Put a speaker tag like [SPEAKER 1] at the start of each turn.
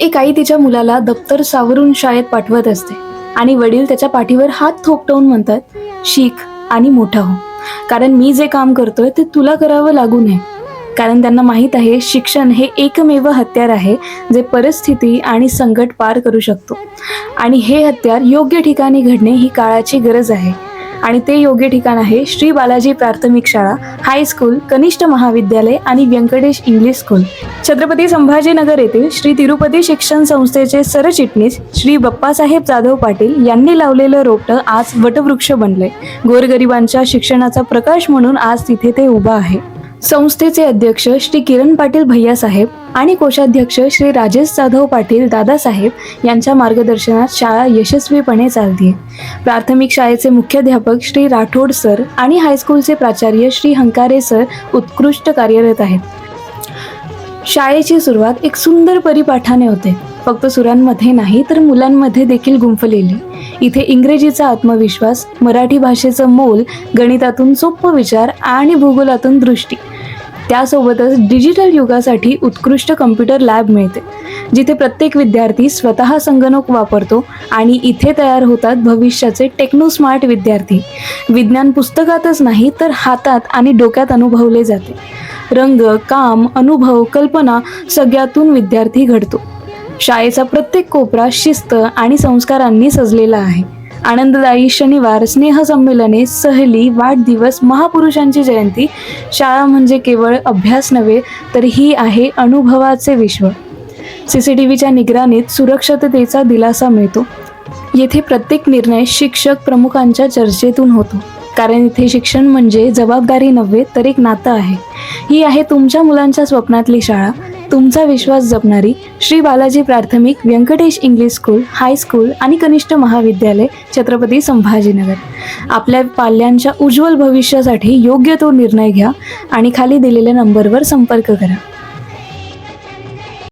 [SPEAKER 1] एक आई तिच्या मुलाला दप्तर सावरून शाळेत पाठवत असते आणि वडील त्याच्या पाठीवर हात थोपटवून म्हणतात शिक आणि मोठा हो. कारण मी जे काम करतोय ते तुला करावं लागू नये. कारण त्यांना माहीत आहे शिक्षण हे एकमेव हत्यार आहे जे परिस्थिती आणि संकट पार करू शकतो. आणि हे हत्यार योग्य ठिकाणी घडणे ही काळाची गरज आहे. आणि ते योग्य ठिकाण आहे श्री बालाजी प्राथमिक शाळा हायस्कूल कनिष्ठ महाविद्यालय आणि व्यंकटेश इंग्लिश स्कूल छत्रपती संभाजीनगर येथील श्री तिरुपती शिक्षण संस्थेचे सरचिटणीस श्री बप्पासाहेब जाधव पाटील यांनी लावलेलं रोपटं आज वटवृक्ष बनले गोरगरिबांच्या शिक्षणाचा प्रकाश म्हणून आज तिथे ते उभा आहे. संस्थेचे अध्यक्ष श्री किरण पाटील भैयासाहेब आणि कोषाध्यक्ष श्री राजेश जाधव पाटील दादासाहेब यांच्या मार्गदर्शनात शाळा यशस्वीपणे चालते. प्राथमिक शाळेचे मुख्याध्यापक श्री राठोड सर आणि हायस्कूलचे प्राचार्य श्री हंकारे सर उत्कृष्ट कार्यरत आहेत. शाळेची सुरुवात एक सुंदर परिपाठाने होते. फक्त सुरांमध्ये नाही तर मुलांमध्ये देखील गुंफलेली. इथे इंग्रजीचा आत्मविश्वास मराठी भाषेचं मोल गणितातून सोप्प विचार आणि भूगोलातून दृष्टी. त्यासोबतच डिजिटल युगासाठी उत्कृष्ट कम्प्युटर लॅब मिळते जिथे प्रत्येक विद्यार्थी स्वतः संगणक वापरतो आणि इथे तयार होतात भविष्याचे टेक्नो स्मार्ट विद्यार्थी. विज्ञान पुस्तकातच नाही तर हातात आणि डोक्यात अनुभवले जाते. रंग काम अनुभव कल्पना सगळ्यातून विद्यार्थी घडतो. शाळेचा प्रत्येक कोपरा शिस्त आणि संस्कारांनी सजलेला आहे. आनंददायी शनिवार स्नेहसंमेलने सहली वाढदिवस महापुरुषांची जयंती. शाळा म्हणजे केवळ अभ्यास नव्हे तर ही आहे अनुभवाचे विश्व. सी सी टी व्हीच्या निगराणीत सुरक्षिततेचा दिलासा मिळतो. येथे प्रत्येक निर्णय शिक्षक प्रमुखांच्या चर्चेतून होतो. कारण इथे शिक्षण म्हणजे जबाबदारी नव्हे तर एक नातं आहे. ही आहे तुमच्या मुलांच्या स्वप्नातली शाळा. तुमचा विश्वास जपणारी श्री बालाजी प्राथमिक व्यंकटेश इंग्लिश स्कूल हायस्कूल आणि कनिष्ठ महाविद्यालय छत्रपती संभाजीनगर. आपल्या पाल्यांच्या उज्ज्वल भविष्यासाठी योग्य तो निर्णय घ्या आणि खाली दिलेल्या नंबरवर संपर्क करा.